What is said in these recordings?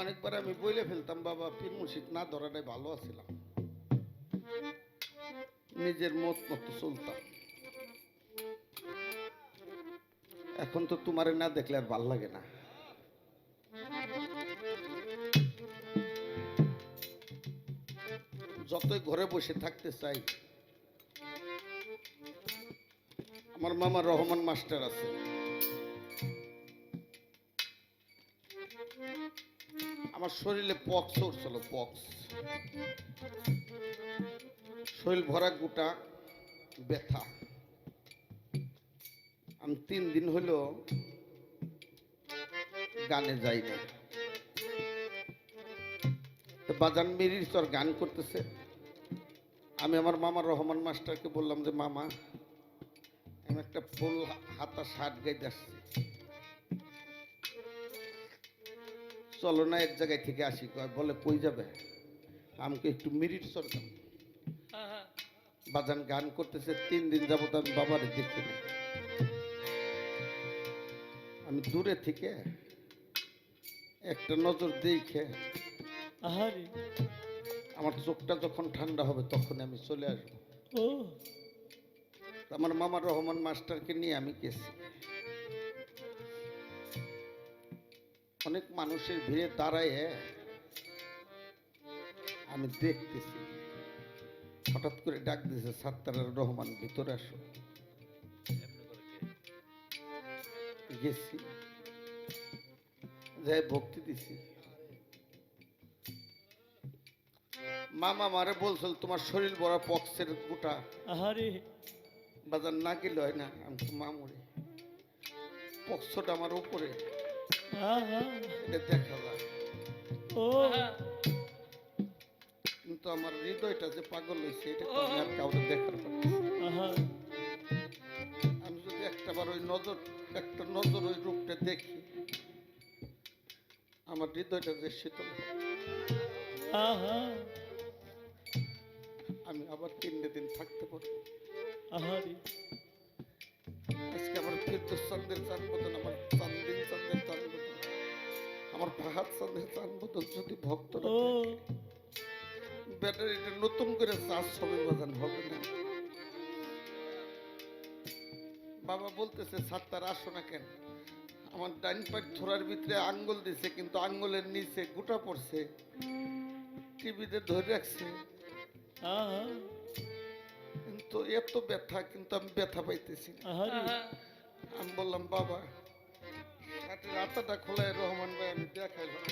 অনেকবার আমি বইলে ফেলতাম, বাবা পীর মুর্শিদ না ধরাটাই ভালো আছিলাম। নিজের মত মতো চলতাম। এখন তো তোমারে না দেখলে আর ভালো লাগে না। যতই ঘরে বসে থাকতে চাই, আমার মামা রহমান মাস্টার আছে। আমার শরীরে পক্স উঠছিল, পক্স। শরীর ভরা গোটা ব্যথা। আমি তিন দিন হলো গানে যাই না বাজান মিরির চর গান করতেছে। আমি আমার মামা রহমান মাস্টারকে বললাম যে, মামা, আমি একটা ফুল হাতা শার্ট গাইতে আসছি। চলো না এক জায়গায় থেকে আসি। বলে কই যাবে? আমাকে একটু মিরিট চর বাজান গান করতেছে তিন দিন যাবত আমি বাবারে দেখিনি আমি দূরে থেকে একটা নজর দেখে আমার চোখটা যখন ঠান্ডা হবে তখন আমি চলে আসব। আমার মামা রহমান মাস্টারকে নিয়ে আমি গেছি। অনেক মানুষের ভিড়ে দাঁড়ায় আমি দেখতেছি। হঠাৎ করে ডাক দিয়েছে সাত্তার রহমান ভিতরে আসো। গেছি। যাই ভক্তি দিছি। মামা মারে বলছিল তোমার শরীর বড় পক্সের গোটা। আহারে। বাজার না গেলে হয় না আমি তো মামুরি। পক্সটা আমার উপরে। এটা দেখা যায় ও। কিন্তু আমার হৃদয়টা যে পাগল হয়েছে এটা আর কাউকে দেখার আমি যদি একটাবার ওই নজর একটা নজর ওই রূপটা দেখি আমার হৃদয়টা যে শীতল আমি আবার তিনটে দিন থাকতে পারব। আজকে আমার চান্দের চান বদন আমার আমার ফাহাদ চান্দের যদি ভক্তরা ব্যাটারিটা নতুন করে চার্জ হবে বাজান হবে না। বাবা বলতেছে সাত্তার আসো না কেন? আমার ডাইন পাট থোড়ার ভিতরে আঙ্গুল দিছে কিন্তু আঙ্গুলের নিচে গোটা পড়ছে। টিভিতে ধরে রাখছে। কিন্তু এত ব্যথা কিন্তু আমি ব্যথা পাইতেছি। আমি বললাম বাবা হাটের আতাটা খোলায় রহমান ভাই আমি দেখাইলাম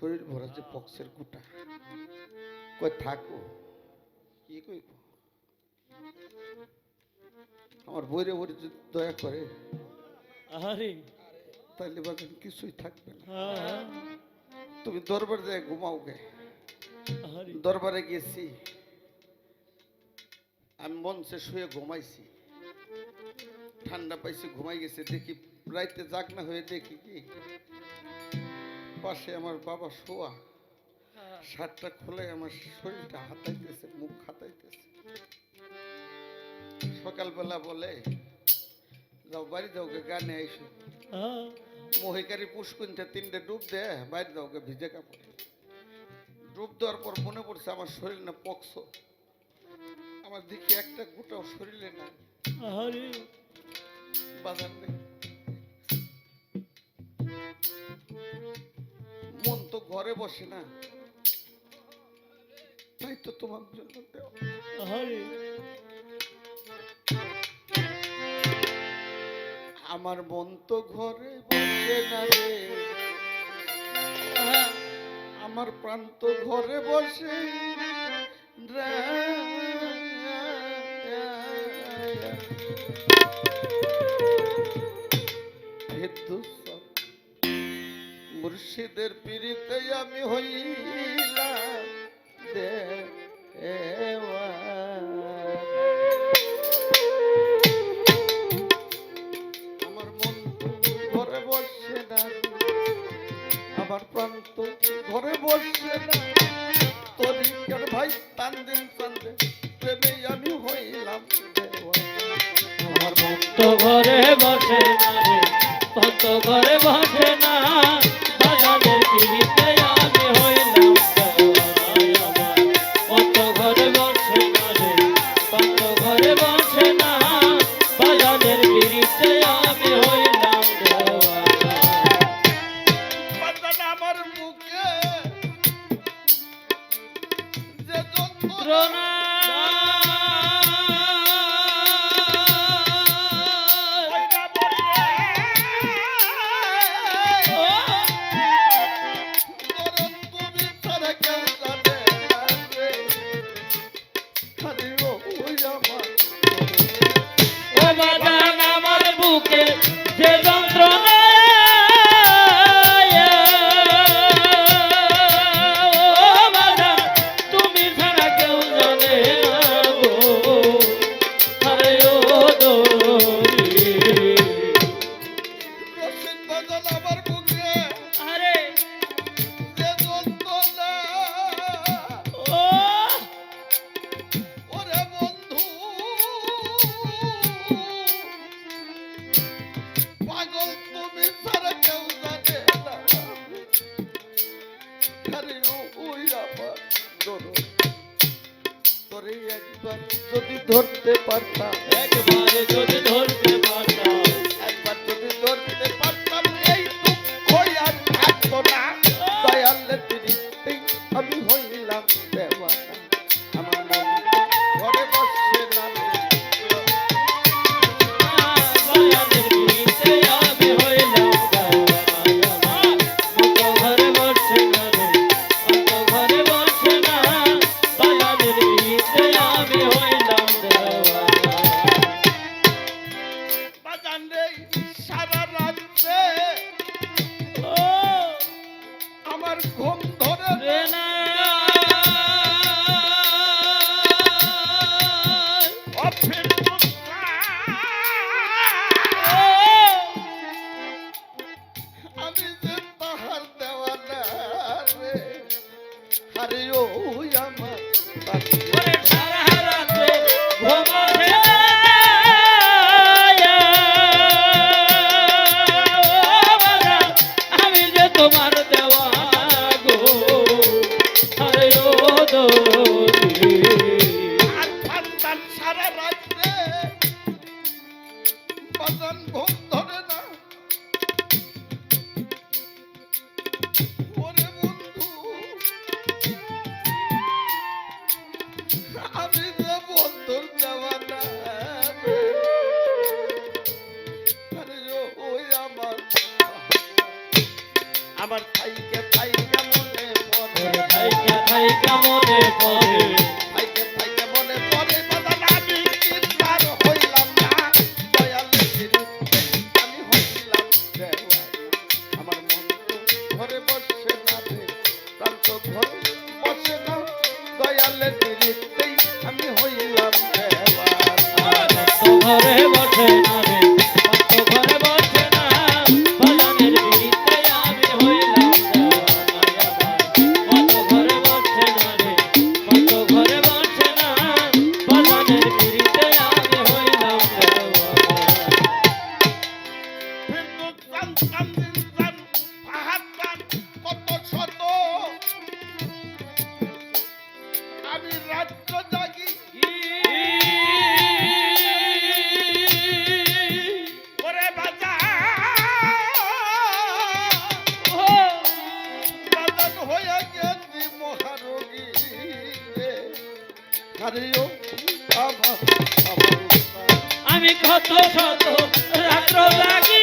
শরীর ভরা যে পক্সের কোটা কই থাকো। কি কই আমার বইরে বইরে যদি দয়া করে। আরে তাহলে বাগান কিছুই থাকবে না। হ্যাঁ, হ্যাঁ। তুমি দরবার যায় ঘুমাও গে। দরবারে গেছি। আমি মঞ্চে শুয়ে ঘুমাইছি। ঠান্ডা পাইছি ঘুমাই গেছে। দেখি রাইতে জাগনা হয়ে দেখি কি। পাশে আমার বাবা শোয়া। হ্যাঁ। শার্টটা খুলে আমার শরীরটা হাতাইতেছে মুখ হাতাইতেছে। সকালবেলা বলে যাও বাড়ি যাও গানে আইসো। হ্যাঁ। মহিকারি পুষ্কিনতে তিনটে ডুব দে বাইরে যাও ভিজে কাপড়। ডুব দেওয়ার পর মনে পড়ছে আমার শরীর না পক্স আমার দিকে একটা গোটাও শরীরে নাই। বাজার নেই। ঘরে বসে না তাই তো তোমার জন্য আমার মন তো ঘরে বসে না রে। আমার প্রাণ তো ঘরে বসে ভেদ খুরশিদের পিড়িতে আমি হইলাম আমার মন ঘরে বসে না, আমার প্রান্ত ঘরে বসে না। তরিকার ভাই তান্দিন তান্দিন প্রেমে আমি হইলাম আমার ভক্ত ঘরে বসে না ভক্ত ঘরে বসে বসে না। বুকে যে ধরতে পারতাম। ছাড়িও আমি কত শত রাত্র লাগি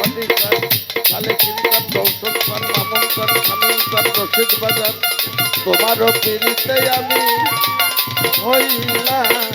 বালিকার কালে কিরিকার দর্শন কর মামন কর খামিন তোমারও পিড়িতে আমি হইলাম